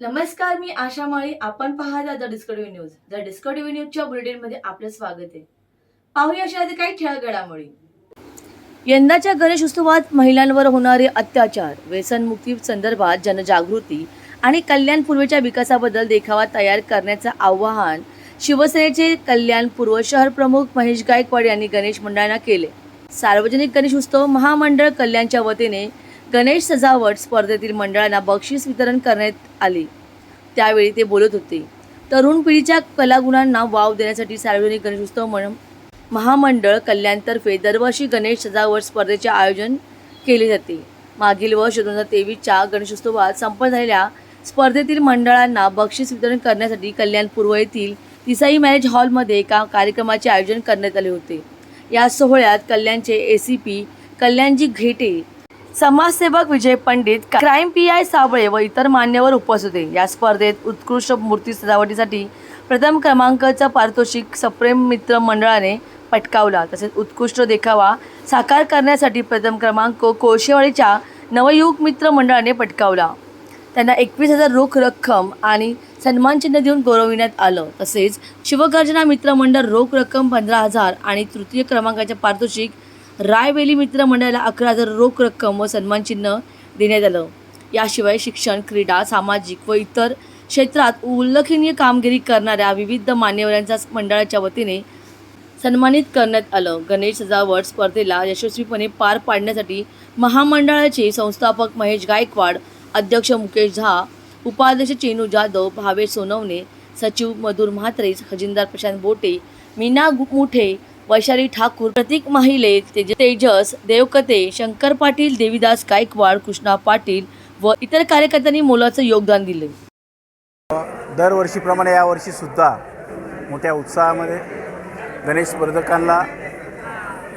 नमस्कार मी आशा माळी. आपण पाहता the Discovery News. The Discovery न्यूजच्या बुलेटिनमध्ये आपलं स्वागत आहे. पाहूया अशा काही ठळक घडामोडी यंदाच्या गणेश उत्सवात महिलांवर होणारे अत्याचार व्यसनमुक्ती संदर्भात जनजागृती आणि कल्याण पूर्वेच्या विकासाबद्दल देखावा तयार करण्याचं आवाहन शिवसेनेचे कल्याण पूर्व शहर प्रमुख महेश गायकवाड यांनी गणेश मंडळांना केले. सार्वजनिक गणेश उत्सव महामंडळ कल्याणच्या वतीने गणेश सजावट स्पर्धेतील मंडळांना बक्षीस वितरण करण्यात आले. त्यावेळी ते बोलत होते तरुण पिढीच्या कलागुणांना वाव देण्यासाठी सार्वजनिक गणेशोत्सव म्हणून महामंडळ कल्याणतर्फे दरवर्षी गणेश सजावट स्पर्धेचे आयोजन केले जाते. मागील वर्ष दोन हजार तेवीसच्या गणेशोत्सवात संपन्न झालेल्या स्पर्धेतील मंडळांना बक्षीस वितरण करण्यासाठी कल्याण पूर्व येथील तिसाई मॅरेज हॉलमध्ये एका कार्यक्रमाचे आयोजन करण्यात आले होते. या सोहळ्यात कल्याणचे A C P Kalyanji Ghete समाजसेवक Vijay Pandit crime P I Sable व इतर मान्यवर उपस्थित होते. या स्पर्धेत उत्कृष्ट मूर्ती सजावटीसाठी प्रथम क्रमांकाचा पारितोषिक सप्रेम मित्र मंडळाने पटकावला. तसेच उत्कृष्ट देखावा साकार करण्यासाठी प्रथम क्रमांक कोळशेवाडीच्या नवयुग मित्र मंडळाने पटकावला. त्यांना एकवीस हजार रोख रक्कम आणि सन्मानचिन्ह देऊन गौरविण्यात आलं. तसेच शिवगर्जना मित्रमंडळ रोख रक्कम पंधरा हजार आणि तृतीय क्रमांकाचे पारितोषिक रायवेली मित्रमंडळाला अकरा हजार रोख रक्कम व सन्मानचिन्ह देण्यात आलं. याशिवाय शिक्षण क्रीडा सामाजिक व इतर क्षेत्रात उल्लेखनीय कामगिरी करणाऱ्या विविध मान्यवरांचा मंडळाच्या वतीने सन्मानित करण्यात आलं. गणेश सजावट स्पर्धेला यशस्वीपणे पार पाडण्यासाठी महामंडळाचे संस्थापक महेश गायकवाड अध्यक्ष मुकेश झा उपाध्यक्ष चेनू जाधव भावेश सोनवणे सचिव मधुर म्हात्रे खजिनदार प्रशांत बोटे मीना गु- मुठे वैशाली ठाकूर प्रतीक माहिले तेजस देवकते शंकर पाटील देवीदास गायकवाड कृष्णा पाटील व इतर कार्यकर्त्यांनी मोलाचं योगदान दिले. दरवर्षीप्रमाणे यावर्षीसुद्धा मोठ्या उत्साहामध्ये गणेश स्पर्धकांना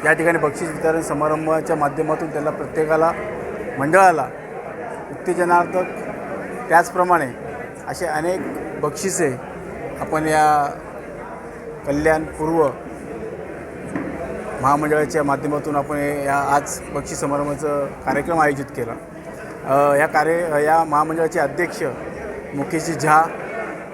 या ठिकाणी बक्षीस वितरण समारंभाच्या माध्यमातून त्याला प्रत्येकाला मंडळाला उत्तेजनार्थक त्याचप्रमाणे असे अनेक बक्षिसे आपण या कल्याण पूर्व महामंडळाच्या माध्यमातून आपण या आज बक्षीस समारंभाचं कार्यक्रम आयोजित केला. या कार्य या महामंडळाचे अध्यक्ष मुकेशजी झा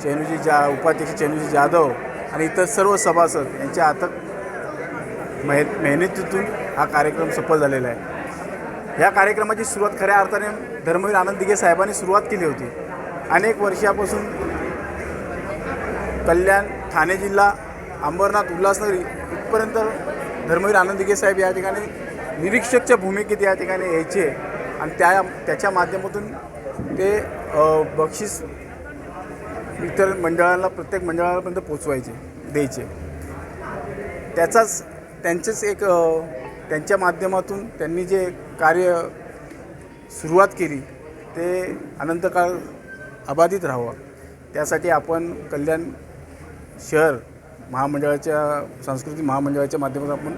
चेनूजी जा उपाध्यक्ष चेनूजी जाधव आणि इतर सर्व सभासद यांच्या अथक मेह मेहनतीतून हा कार्यक्रम सफल झालेला आहे. या कार्यक्रमाची सुरुवात खऱ्या अर्थाने धर्मवीर आनंद दिघे साहेबांनी सुरुवात केली होती. अनेक वर्षापासून कल्याण ठाणे जिल्हा अंबरनाथ उल्हासनगर इथपर्यंत धर्मवीर आनंदगे साहेब या ठिकाणी निरीक्षकच्या भूमिकेत या ठिकाणी यायचे आणि त्या त्याच्या माध्यमातून ते बक्षीस इतर मंडळाला प्रत्येक मंडळापर्यंत पोचवायचे द्यायचे. त्याचाच त्यांचेच एक त्यांच्या माध्यमातून त्यांनी जे कार्य सुरुवात केली ते अनंतकाळ अबाधित राहावं. त्यासाठी आपण कल्याण शहर महामंडळाच्या सांस्कृतिक महामंडळाच्या माध्यमातून आपण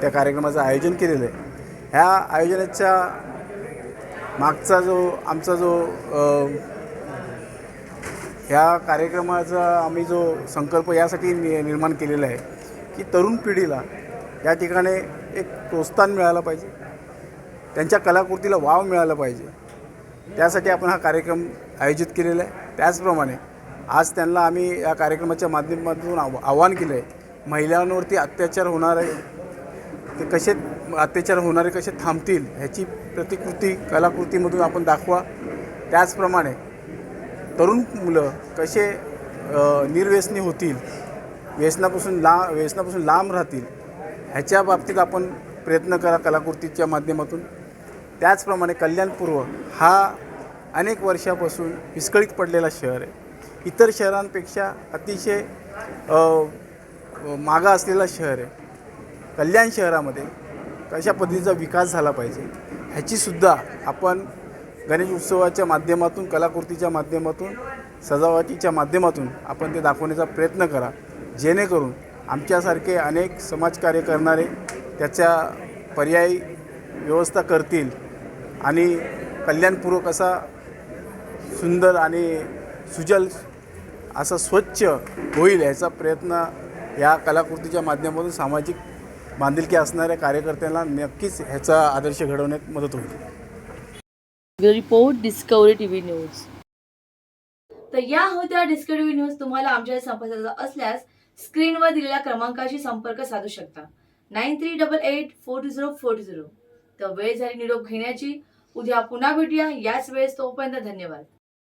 त्या कार्यक्रमाचं आयोजन केलेलं आहे. ह्या आयोजनाच्या मागचा जो आमचा जो ह्या कार्यक्रमाचा आम्ही जो संकल्प यासाठी नि निर्माण केलेला आहे की तरुण पिढीला या ठिकाणी एक प्रोत्साहन मिळालं पाहिजे. त्यांच्या कलाकृतीला वाव मिळाला पाहिजे. त्यासाठी आपण हा कार्यक्रम आयोजित केलेला आहे. त्याचप्रमाणे आज त्यांना आम्ही या कार्यक्रमाच्या माध्यमातून आव आव्हान केलं आहे महिलांवरती अत्याचार होणार आहे ते कसे अत्याचार होणारे कसे थांबतील ह्याची प्रतिकृती कलाकृतीमधून आपण दाखवा. त्याचप्रमाणे तरुण मुलं कसे निर्व्यसनी होतील व्यसनापासून ला व्यसनापासून लांब राहतील ह्याच्या बाबतीत आपण प्रयत्न करा कलाकृतीच्या माध्यमातून. त्याचप्रमाणे कल्याणपूर्व हा अनेक वर्षापासून विस्कळीत पडलेला शहर आहे. इतर शहरांपेक्षा अतिशय मागा असलेला शहर आहे. कल्याण शहरामध्ये कशा पद्धतीचा विकास झाला पाहिजे ह्याचीसुद्धा आपण गणेश उत्सवाच्या माध्यमातून कलाकृतीच्या माध्यमातून सजावटीच्या माध्यमातून आपण ते दाखवण्याचा प्रयत्न करा. जेणेकरून आमच्यासारखे अनेक समाजकार्य करणारे त्याच्या पर्यायी व्यवस्था करतील आणि कल्याणपूर्वक असा सुंदर आणि सुजल असा स्वच्छ होईल याचा प्रयत्न या कलाकृतीच्या माध्यमातून सामाजिक बांधिलकी असणाऱ्या कार्यकर्त्यांना नक्कीच ह्याचा आदर्श घडवण्यात मदत होईल. रिपोर्ट डिस्कवरी टीव्ही न्यूज तर या होत्या डिस्कवरी न्यूज तुम्हाला आमच्या संपर्काचा असल्यास स्क्रीनवर दिलेल्या क्रमांकाशी संपर्क साधू शकता. Nine three double eight four two zero four two zero. तर वेळ झाली निरोप घेण्याची. उद्या पुन्हा भेटूया. याच वेळेस तोपर्यंत धन्यवाद.